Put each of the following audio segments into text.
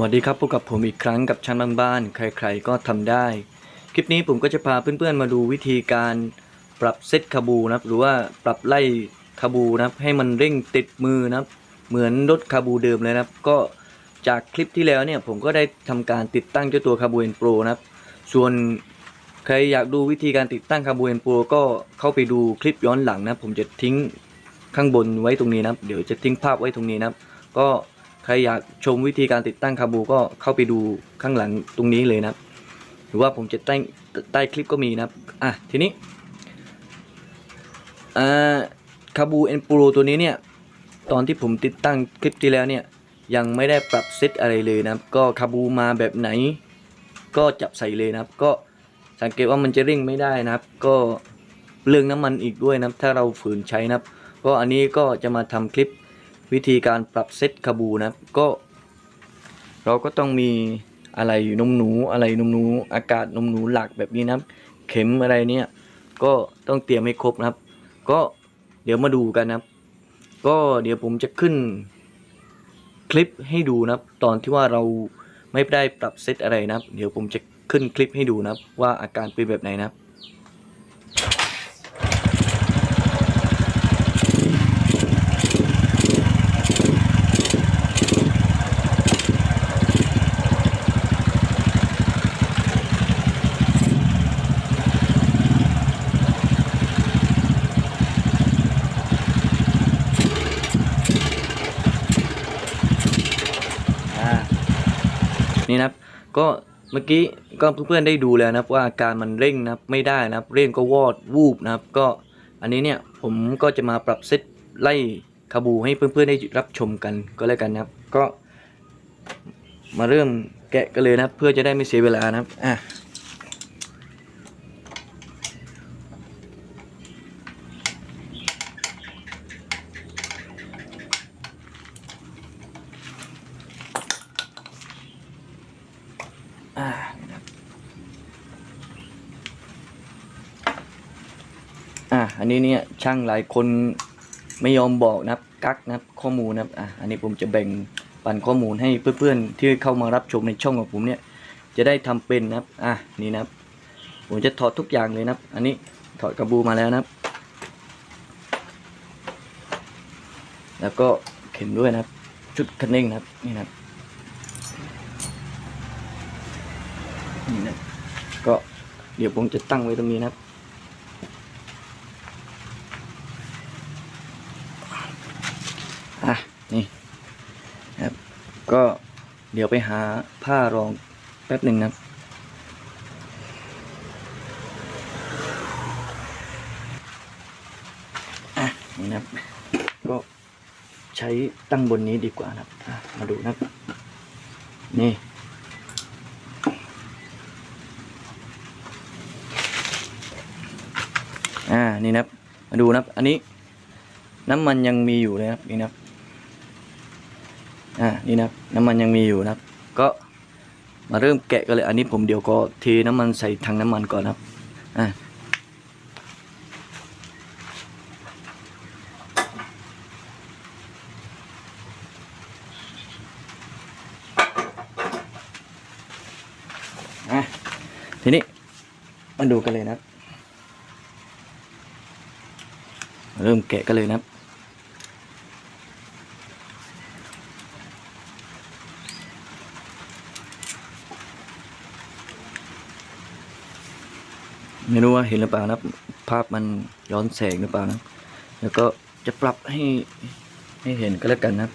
วัสดีครับพบกับผมอีกครั้งกับชั้นบางบ้านๆใครๆ ก็ทำได้ คลิปนี้ผมก็จะพาเพื่อนๆมาดูวิธีการปรับเซตคาบูนะครับหรือว่าปรับไล่คาบูนะครับให้มันเร่งติดมือนะครับเหมือนรถคาบูเดิมเลยนะครับ ก็จากคลิปที่แล้วเนี่ยผมก็ได้ทำการติดตั้งเจ้าตัวคาบูเอ็นโปรนะครับ ส่วนใครอยากดูวิธีการติดตั้งคาบูเอ็นโปรก็เข้าไปดูคลิปย้อนหลังนะผมจะทิ้งข้างบนไว้ตรงนี้นะครับ เดี๋ยวจะทิ้งภาพไว้ตรงนี้นะครับ ก็ ใครอยากชมวิธีการติดตั้งคาบูก็เข้าไปดูข้างหลังตรงนี้เลยนะครับ หรือว่าผมจะใต้ใต้คลิปก็มีนะครับอะทีนี้อ่าคาบูเอ็นโปรตัวนี้เนี่ยตอนที่ผมติดตั้งคลิปที่แล้วเนี่ยยังไม่ได้ปรับเซตอะไรเลยนะครับ ก็คาบูมาแบบไหน ก็จับใส่เลยนะครับ ก็สังเกตว่ามันจะเร่งไม่ได้นะครับ ก็เรื่องน้ำมันอีกด้วยนะครับ ถ้าเราฝืนใช้นะครับ ก็อันนี้ก็จะมาทำคลิป วิธีการปรับเซตคาบูนะครับ ก็ เราก็ต้องมีอะไรนมหนูอะไรนมหนู อากาศนมหนูหลักแบบนี้นะครับ เข็มอะไรเนี่ยก็ต้องเตรียมให้ครบนะครับ ก็เดี๋ยวมาดูกันนะครับ ก็เดี๋ยวผมจะขึ้นคลิปให้ดูนะครับ ตอนที่ว่าเราไม่ได้ปรับเซตอะไรนะครับ เดี๋ยวผมจะขึ้นคลิปให้ดูนะครับ ว่าอาการเป็นแบบไหนนะครับ นี่นะครับ ก็เมื่อกี้ก็เพื่อนๆได้ดูแล้วนะครับว่าอาการมันเร่งนะครับไม่ได้นะครับ เร่งก็วอดวูบนะครับ ก็อันนี้เนี่ยผมก็จะมาปรับเซตไล่คาบูให้เพื่อนๆได้รับชมกันก็แล้วกันนะครับ ก็ มาเริ่มแกะกันเลยนะครับ เพื่อจะได้ไม่เสียเวลานะครับอะอ่านี่นะครับ อันนี้เนี่ยช่างหลายคนไม่ยอมบอกนะครับกักนะครับข้อมูลนะครับอะอันนี้ผมจะแบ่งปันข้อมูลให้เพื่อนๆที่เข้ามารับชมในช่องของผมเนี่ยจะได้ทำเป็นนะครับอะนี่นะครับผมจะถอดทุกอย่างเลยนะครับ อันนี้ถอดกระบูมาแล้วนะครับ แล้วก็เข็มด้วยนะครับ ชุดคันเร่งนะครับนี่นะครับนี่นะก็เดี๋ยวผมจะตั้งไว้ตรงนี้นะครับ อะนี่นะครับก็เดี๋ยวไปหาผ้ารองแป๊บหนึ่งนะครับอะนี่นะครับ ก็ใช้ตั้งบนนี้ดีกว่านะครับมาดูนะครับ นี่อ่านี่นะครับ มาดูนะครับ อันนี้น้ำมันยังมีอยู่เลยครับนี่นะครับ อ่านี่นะน้ำมันยังมีอยู่นะครับ ก็มาเริ่มแกะกันเลย อันนี้ผมเดี๋ยวก็เทน้ำมันใส่ถังน้ำมันก่อนนะครับอ่าอะทีนี้มาดูกันเลยนะ เริ่มแกะกันเลยนะครับ ไม่รู้ว่าเห็นหรือเปล่านะภาพมันย้อนแสงหรือเปล่านะแล้วก็จะปรับให้ให้เห็นก็แล้วกันนะ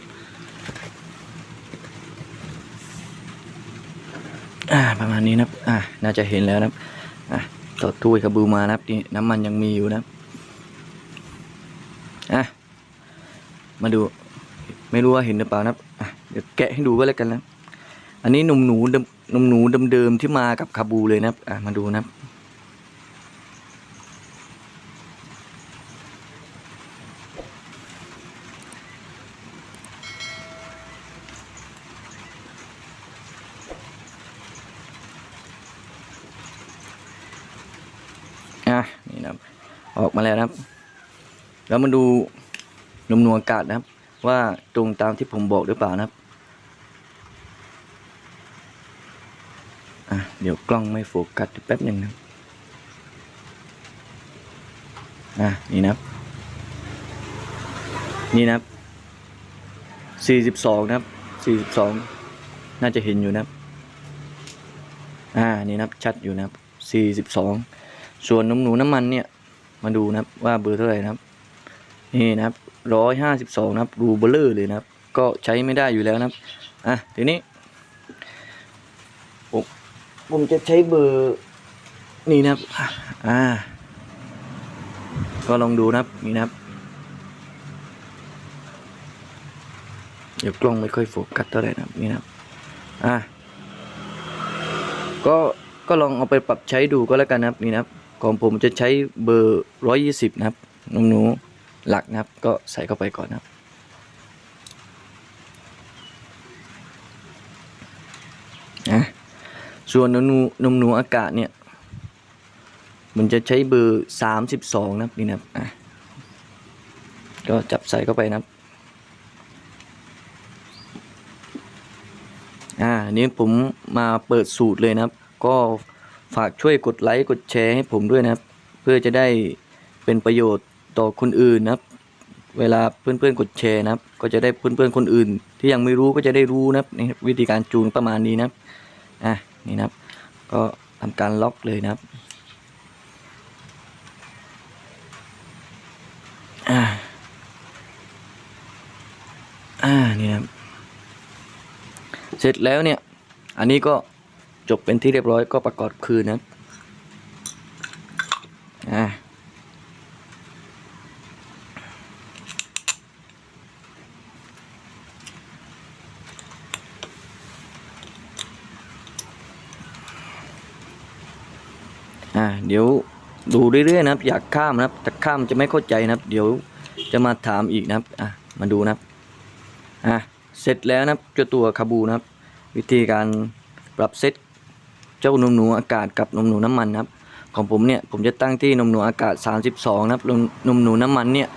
อ่าประมาณนี้นะอ่าน่าจะเห็นแล้วนะอะต่อถ้วยกระบูมานะนี่น้ำมันยังมีอยู่นะอะมาดู ไม่รู้ว่าเห็นหรือเปล่านะอะเดี๋ยวแกะให้ดูก็แล้วกันนะ อันนี้หนุ่มหนูเดิมหนุ่มหนูเดิมๆที่มากับคาบูเลยนะอะมาดูนะ อะนี่นะครับ ออกมาแล้วนะครับ แล้วมาดูนมนวลอากาศนะครับ ว่าตรงตามที่ผมบอกหรือเปล่านะครับอะเดี๋ยวกล้องไม่โฟกัสแป๊บหนึ่งนะอะนี่นะครับ นี่นะครับสี่สิบสองนะครับสี่สิบสองน่าจะเห็นอยู่นะครับ อ่า นี่นะครับ ชัดอยู่นะครับสี่ ส่วนนมหนูน้ำมันเนี่ยมาดูนะครับว่าเบอร์เท่าไหร่นะครับนี่นะครับร้อยห้าสิบสองนะครับรูเบลเลอร์เลยนะครับ ก็ใช้ไม่ได้อยู่แล้วนะครับอะทีนี้ผมผมจะใช้เบอร์นี่นะครับอ่าก็ลองดูนะครับนี่นะครับ เดี๋ยวกล้องไม่ค่อยโฟกัสเท่าไหร่นะครับนี่นะครับอะก็ก็ลองเอาไปปรับใช้ดูก็แล้วกันนะครับนี่นะครับ ของผมจะใช้เบอร์ร้อยี่สิบนะครับนมหนูหลักนะครับ ก็ใส่เข้าไปก่อนนะครับอะส่วนนมหนูนมหนูอากาศเนี่ยมันจะใช้เบอร์สามสิบสองนะครับนี่นะครับอะก็จับใส่เข้าไปนะครับอ่านนี้ผมมาเปิดสูตรเลยนะครับ ก็ ฝากช่วยกดไลค์กดแชร์ให้ผมด้วยนะครับ เพื่อจะได้เป็นประโยชน์ต่อคนอื่นนะครับ เวลาเพื่อนๆกดแชร์นะครับ ก็จะได้เพื่อนๆคนอื่น ที่ยังไม่รู้ก็จะได้รู้นะครับนี่ครับวิธีการจูนประมาณนี้นะครับอะนี่นะครับ ก็ทำการล็อกเลยนะครับอ่าอ่านี่นะครับเสร็จแล้วเนี่ย อันนี้ก็ จบเป็นที่เรียบร้อยก็ประกอบคืนนะครับอ่าอ่าเดี๋ยวดูเรื่อยๆนะครับอยากข้ามนะครับแต่ข้ามจะไม่เข้าใจนะครับ เดี๋ยวจะมาถามอีกนะครับอะมาดูนะครับอะเสร็จแล้วนะครับเจ้าตัวคาบูนะครับ วิธีการปรับเซต เจ้านมหนูอากาศกับนมหนูน้ำมันนะครับของผมเนี่ยผมจะตั้งที่นมหนูอากาศ 32นะครับนมนมหนูน้ำมันเนี่ย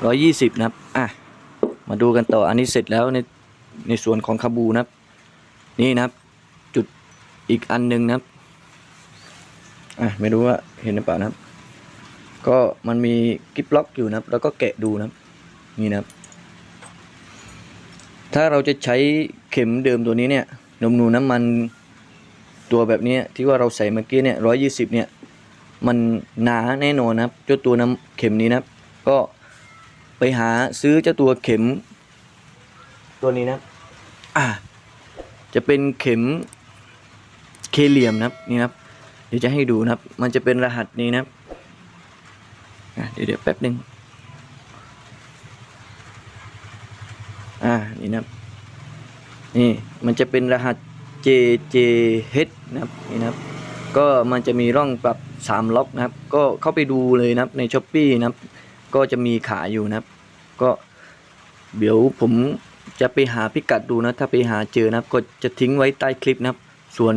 120นะครับอะมาดูกันต่ออันนี้เสร็จแล้วในในส่วนของคาบูนะครับ นี่นะครับ จุดอีกอันหนึ่งนะครับอะไม่รู้ว่าเห็นหรือเปล่านะครับ ก็มันมีกิฟล็อกอยู่นะครับ แล้วก็แกะดูนะครับ นี่นะครับ ถ้าเราจะใช้เข็มเดิมตัวนี้เนี่ยนมหนูน้ำมัน ตัวแบบนี้ที่ว่าเราใส่เมื่อกี้เนี่ยร้อยี่สิบเนี่ยมันหนาแน่นอนนะครับเจ้าตัวน้ำเข็มนี้นะครับ ก็ไปหาซื้อเจ้าตัวเข็ม ตัวนี้นะอ่าจะเป็นเข็มเคเหลียมนะครับนี่นะครับ เดี๋ยวจะให้ดูนะครับ มันจะเป็นรหัสนี้นะครับเดี๋ยวเดี๋ยวแป๊บหนึ่งอ่านี่นะครับนี่มันจะเป็นรหัส JJH นะครับนี่นะครับ ก็มันจะมีร่องปรับ 3 ล็อกนะครับ ก็เข้าไปดูเลยนะครับใน s h อ p e e นะครับ ก็จะมีขายอยู่นะครับ ก็เดี๋ยวผมจะไปหาพิกัดดูนะ ถ้าไปหาเจอนะครับ ก็จะทิ้งไว้ใต้คลิปนะครับ ส่วน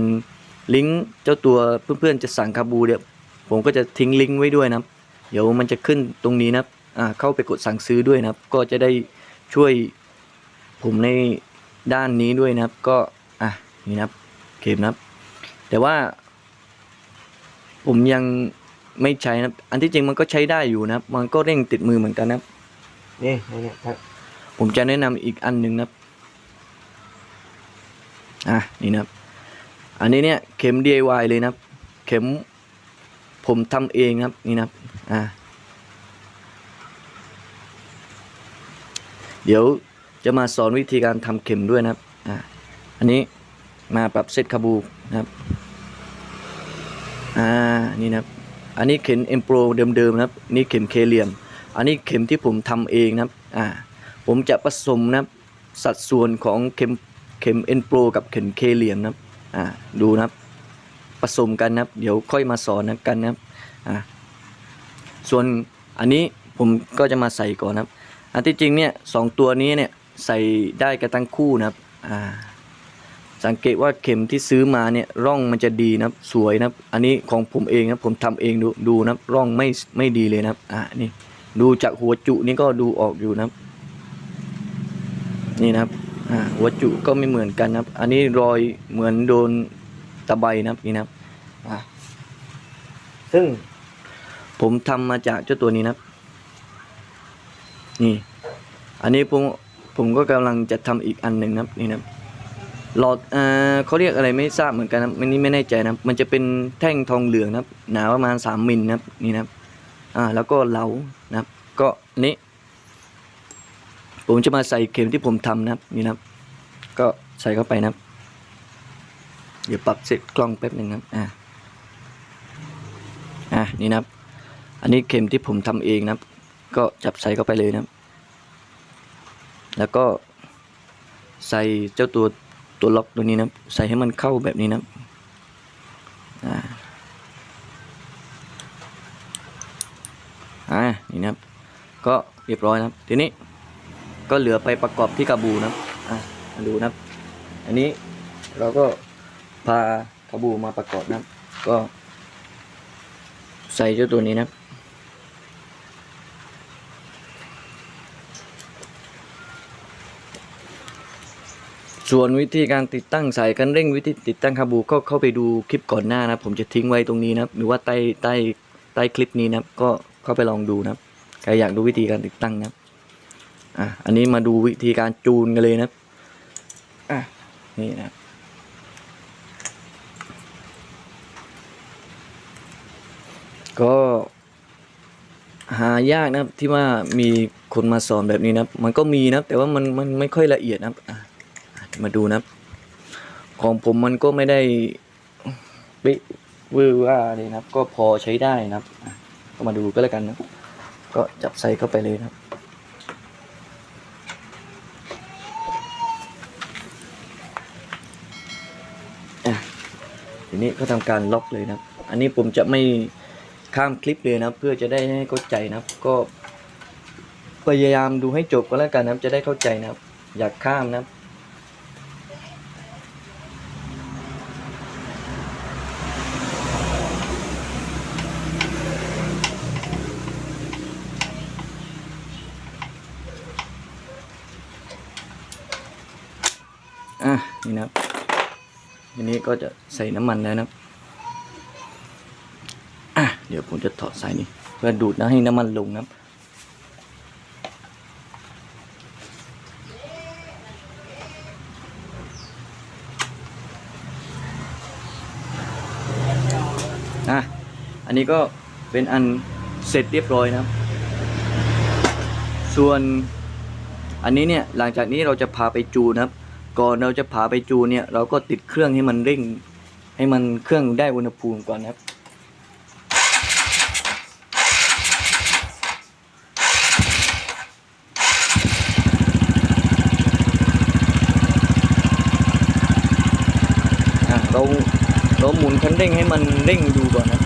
ลิงก์เจ้าตัวเพื่อนๆจะสั่งคาบูเนี่ยผมก็จะทิ้งลิงก์ไว้ด้วยนะครับ เดี๋ยวมันจะขึ้นตรงนี้นะครับอ่าเข้าไปกดสั่งซื้อด้วยนะครับ ก็จะได้ช่วยผมในด้านนี้ด้วยนะครับ ก็อะ นี่นะครับเข็มนะครับ แต่ว่า ผมยังไม่ใช้นะครับอันที่จริงมันก็ใช้ได้อยู่นะครับ มันก็เร่งติดมือเหมือนกันนะครับนี่นี่ครับผมจะแนะนำอีกอันหนึ่งนะครับอะนี่นะครับ อันนี้เนี่ยเข็ม DIY เลยนะครับ เข็มผมทำเองนะครับนี่นะครับอ่าเดี๋ยวจะมาสอนวิธีการทำเข็มด้วยนะครับอ่าอันนี้ มาปรับเซตคาบูนะครับอ่านี่นะครับ อันนี้เข็มเอ็มโปรเดิมๆนะครับ นี่เข็มเคเลียม อันนี้เข็มที่ผมทำเองนะครับอ่าผมจะผสมนะครับสัดส่วนของเข็มเข็มเอ็นโปรกับเข็มเคเลียมนะครับอ่าดูนะครับผสมกันนะครับ เดี๋ยวค่อยมาสอนนะกันนะครับอ่าส่วนอันนี้ผมก็จะมาใส่ก่อนนะครับ อันที่จริงเนี่ยสองตัวนี้เนี่ยใส่ได้กันทั้งคู่นะครับอ่า สังเกตว่าเข็มที่ซื้อมาเนี่ยร่องมันจะดีนะครับสวยนะครับ อันนี้ของผมเองนะครับผมทำเองดูดูนะร่องไม่ไม่ดีเลยนะครับอ่านี่ดูจากหัวจุนี่ก็ดูออกอยู่นะครับ นี่นะครับอ่าหัวจุก็ไม่เหมือนกันนะครับ อันนี้รอยเหมือนโดนตะไบนะครับนี่นะครับอะซึ่งผมทำมาจากเจ้าตัวนี้นะครับ นี่ อันนี้ผมผมก็กำลังจะทำอีกอันหนึ่งนะครับนี่นะครับ หลอดอ่าเขาเรียกอะไรไม่ทราบเหมือนกันนะครับมันนี่ไม่แน่ใจนะมันจะเป็นแท่งทองเหลืองนะครับหนาประมาณสามมิลนะครับนี่นะครับอ่าแล้วก็เหลานะครับ ก็นี้ ผมจะมาใส่เข็มที่ผมทำนะครับนี่นะครับ ก็ใส่เข้าไปนะครับ เดี๋ยวปรับเสร็จกล้องแป๊บหนึ่งนะครับอ่าอ่านี่นะครับ อันนี้เข็มที่ผมทำเองนะครับ ก็จับใส่เข้าไปเลยนะครับ แล้วก็ใส่เจ้าตัว ตัวล็อกตัวนี้นะใส่ให้มันเข้าแบบนี้นะอ่าอ่านี่นะครับ ก็เรียบร้อยนะครับ ทีนี้ก็เหลือไปประกอบที่กระบูนะครับอะมาดูนะครับ อันนี้เราก็พากระบูมาประกอบนะครับ ก็ใส่เจ้าตัวนี้นะครับ ส่วนวิธีการติดตั้งสายกันเร่งวิธีติดตั้งคาบูก็เข้าไปดูคลิปก่อนหน้านะผมจะทิ้งไว้ตรงนี้นะหรือว่าใต้ใต้ใต้คลิปนี้นะก็เข้าไปลองดูนะใครอยากดูวิธีการติดตั้งนะอะอันนี้มาดูวิธีการจูนกันเลยนะอะนี่นะก็หายากนะครับที่ว่ามีคนมาสอนแบบนี้นะมันก็มีนะแต่ว่ามันมันไม่ค่อยละเอียดนะอะ มาดูนะครับของผมมันก็ไม่ได้เป๊ะเวอว่าเลยนะครับ ก็พอใช้ได้นะครับ ก็มาดูก็แล้วกันนะก็จับใส่เข้าไปเลยนะครับอะทีนี้ก็ทำการล็อกเลยนะครับ อันนี้ผมจะไม่ข้ามคลิปเลยนะเพื่อจะได้ให้เข้าใจนะครับก็พยายามดูให้จบก็แล้วกันนะครับจะได้เข้าใจนะครับอยากข้ามนะครับ อะ นี่นะครับทีนี้ก็จะใส่น้ำมันแล้วนะครับอะเดี๋ยวผมจะถอดสายนี้เพื่อดูดนะให้น้ำมันลงนะครับอะอันนี้ก็เป็นอันเสร็จเรียบร้อยนะครับ ส่วนอันนี้เนี่ยหลังจากนี้เราจะพาไปจูนะครับ ก่อนเราจะพาไปจูเนี่ย เราก็ติดเครื่องให้มันเร่ง ให้มันเครื่องได้อุณหภูมิก่อนนะครับอะเราเราหมุนคันเร่งให้มันเร่งดูก่อนนะ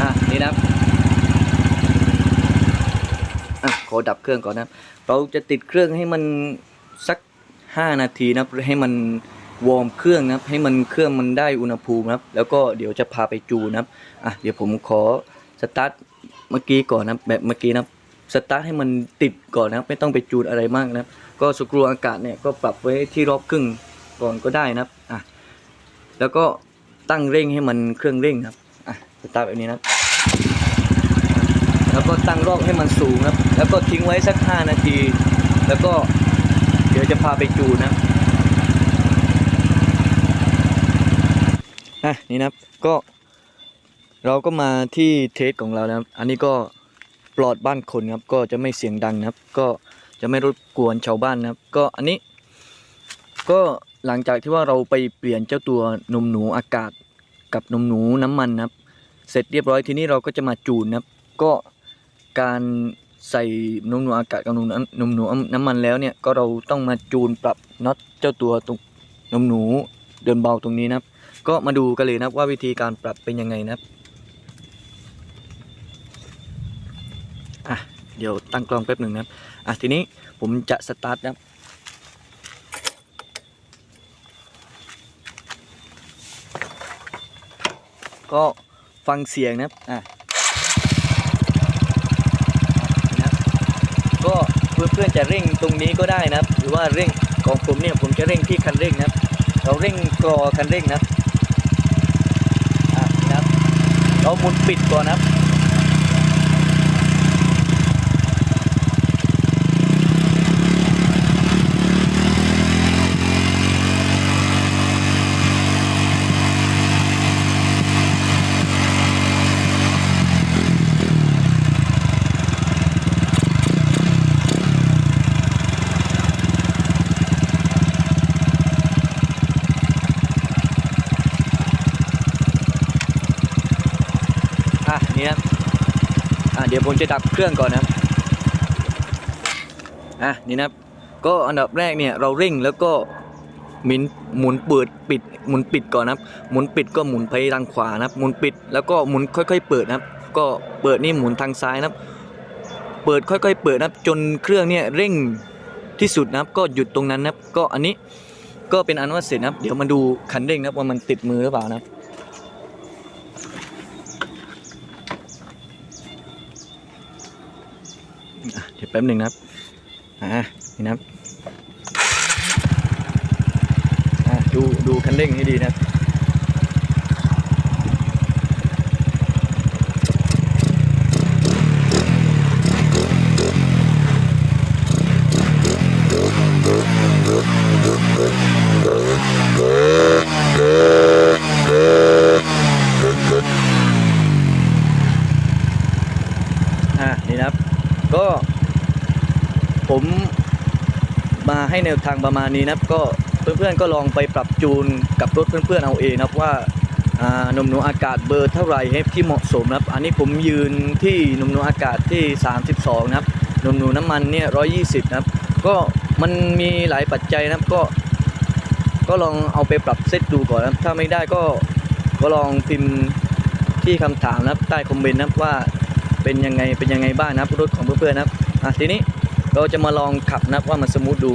อะนี่นะครับ อะขอดับเครื่องก่อนนะเราจะติดเครื่องให้มันสัก 5 นาทีนะให้มันวอร์มเครื่องนะให้มันเครื่องมันได้อุณหภูมินะแล้วก็เดี๋ยวจะพาไปจูนะอะเดี๋ยวผมขอสตาร์ทเมื่อกี้ก่อนนะแบบเมื่อกี้นะสตาร์ทให้มันติดก่อนนะไม่ต้องไปจูนอะไรมากนะก็สกรูอากาศเนี่ยก็ปรับไว้ที่รอบครึ่งก่อนก็ได้นะอะแล้วก็ตั้งเร่งให้มันเครื่องเร่งนะครับอะสตาร์ทแบบนี้นะแล้วก็ตั้งรอบให้มันสูงนะครับ แล้วก็ทิ้งไว้สัก 5 นาที แล้วก็เดี๋ยวจะพาไปจูนะอะนี่นะครับก็ เราก็มาที่เทสของเรานะครับ อันนี้ก็ปลอดบ้านคนครับ ก็จะไม่เสียงดังนะครับ ก็จะไม่รบกวนชาวบ้านนะครับ ก็อันนี้ ก็หลังจากที่ว่าเราไปเปลี่ยนเจ้าตัวนมหนูอากาศกับนมหนูน้ำมันนะครับ เสร็จเรียบร้อยทีนี้เราก็จะมาจูนนะครับ ก็การ ใส่นมหนูอากาศกับนมหนูนมหนูน้ำมันแล้วเนี่ยก็เราต้องมาจูนปรับน็อตเจ้าตัวตรงนมหนูเดินเบาตรงนี้นะครับ ก็มาดูกันเลยนะว่าวิธีการปรับเป็นยังไงนะครับอะเดี๋ยวตั้งกล้องแป๊บหนึ่งนะครับอะทีนี้ผมจะสตาร์ทนะครับก็ฟังเสียงนะครับอะ ก็ เพื่อนๆจะเร่งตรงนี้ก็ได้นะครับ หรือว่าเร่งของผมเนี่ยผมจะเร่งที่คันเร่งนะครับ เราเร่งกรอคันเร่งนะครับอะนะครับเราหมุนปิดก่อนนะครับ อะนี่นะครับอะเดี๋ยวผมจะดับเครื่องก่อนนะครับอะนี่นะครับก็อันดับแรกเนี่ยเราเร่งแล้วก็มินหมุนเปิดปิดหมุนปิดก่อนนะครับ หมุนปิดก็หมุนไปทางขวานะครับ หมุนปิดแล้วก็หมุนค่อย ๆ เปิดนะครับ ก็เปิดนี่หมุนทางซ้ายนะครับ เปิดค่อยๆ เปิดนะครับจนเครื่องเนี่ยเร่งที่สุดนะครับ ก็หยุดตรงนั้นนะครับ ก็อันนี้ก็เป็นอันว่าเสร็จนะครับ เดี๋ยวมาดูคันเร่งนะครับว่ามันติดมือหรือเปล่านะครับ อะเดี๋ยวแป๊บหนึ่งนะครับ อ่า นี่นะครับ อ่า ดู ดูคันเร่งให้ดีนะครับอ่านี่นะครับ ก็ ผมมาให้แนวทางประมาณนี้นะครับก็เพื่อนๆก็ลองไปปรับจูนกับรถเพื่อนๆเอาเองนะครับว่านมหนูอากาศเบอร์เท่าไหร่ให้ที่เหมาะสมนะครับ อันนี้ผมยืนที่หนมหนูอากาศที่ 32 นะครับหนมหนูน้ำมันเนี่ย120 นะครับ ก็มันมีหลายปัจจัยนะครับก็ ก็ลองเอาไปปรับเซตดูก่อนนะครับ ถ้าไม่ได้ก็ก็ลองพิมพ์ที่คำถามนะครับใต้คอมเมนต์นะครับว่าเป็นยังไงเป็นยังไงบ้างนะครับรถของเพื่อนๆนะครับอะทีนี้ เราจะมาลองขับนะว่ามันสมูทดู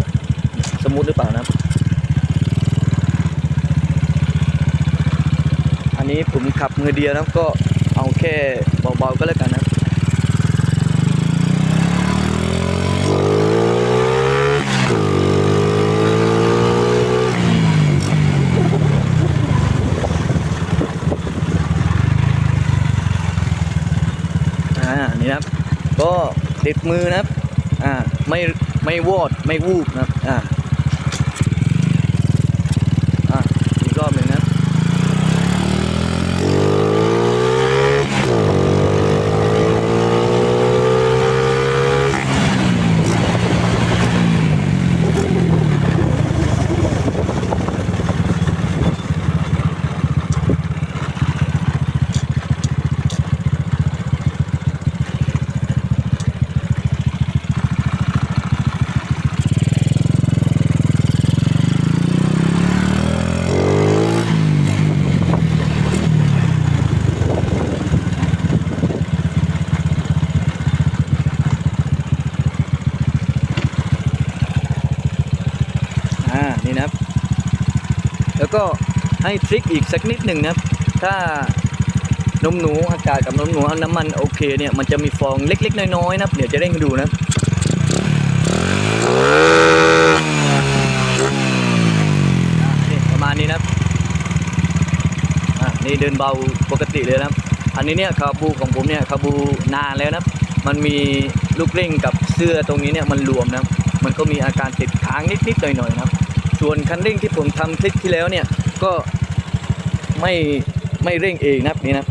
สมูทหรือเปล่านะ อันนี้ผมขับมือเดียวนะก็เอาแค่เบาๆก็แล้วกันนะอ่านี่นะครับ ก็ติดมือนะครับ อ่าไม่ไม่วอดไม่วูบนะอ่า อ่า อีกรอบหนึ่งนะครับ อ่า นี่นะครับ แล้วก็ ให้ทริคอีกสักนิดหนึ่งนะครับถ้านมหนูอากาศกับนมหนูเอาน้ำมันโอเคเนี่ยมันจะมีฟองเล็กๆ น้อยๆนะครับเดี๋ยวจะเร่งให้ดูนะนี่ประมาณนี้นะครับอ่านี่เดินเบาปกติเลยนะครับ อันนี้เนี่ยคาบูของผมเนี่ยคาบูนานแล้วนะครับ มันมีลูกเร่งกับเสื้อตรงนี้เนี่ยมันรวมนะครับ มันก็มีอาการติดค้างนิดๆหน่อยๆนะครับ ส่วนคันเร่งที่ผมทำคลิปที่แล้วเนี่ย ก็ไม่ไม่เร่งเองนะครับนี่นะ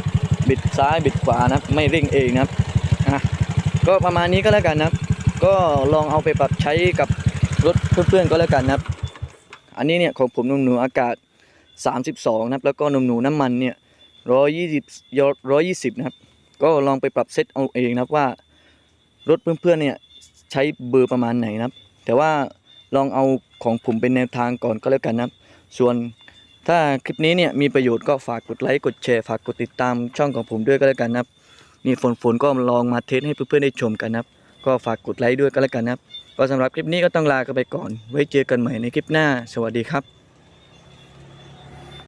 บิดซ้ายบิดขวานะครับไม่เร่งเองนะครับอะก็ประมาณนี้ก็แล้วกันนะครับ ก็ลองเอาไปปรับใช้กับรถเพื่อนๆก็แล้วกันนะครับ อันนี้เนี่ยของผมหนุ่มหนูอากาศ 32นะครับแล้วก็หนุ่มหนูน้ำมันเนี่ย120 120นะครับ ก็ลองไปปรับเซตเอาเองนะครับว่ารถเพื่อนๆเนี่ยใช้เบอร์ประมาณไหนนะครับ แต่ว่าลองเอาของผมเป็นแนวทางก่อนก็แล้วกันนะครับ ส่วน ถ้าคลิปนี้เนี่ยมีประโยชน์ก็ฝากกดไลค์กดแชร์ฝากกดติดตามช่องของผมด้วยก็แล้วกันนะครับนี่ฝนฝนก็ลองมาเทสให้เพื่อนๆได้ชมกันนะครับ ก็ฝากกดไลค์ด้วยก็แล้วกันนะครับก็สำหรับคลิปนี้ก็ต้องลากันไปก่อน ไว้เจอกันใหม่ในคลิปหน้า สวัสดีครับ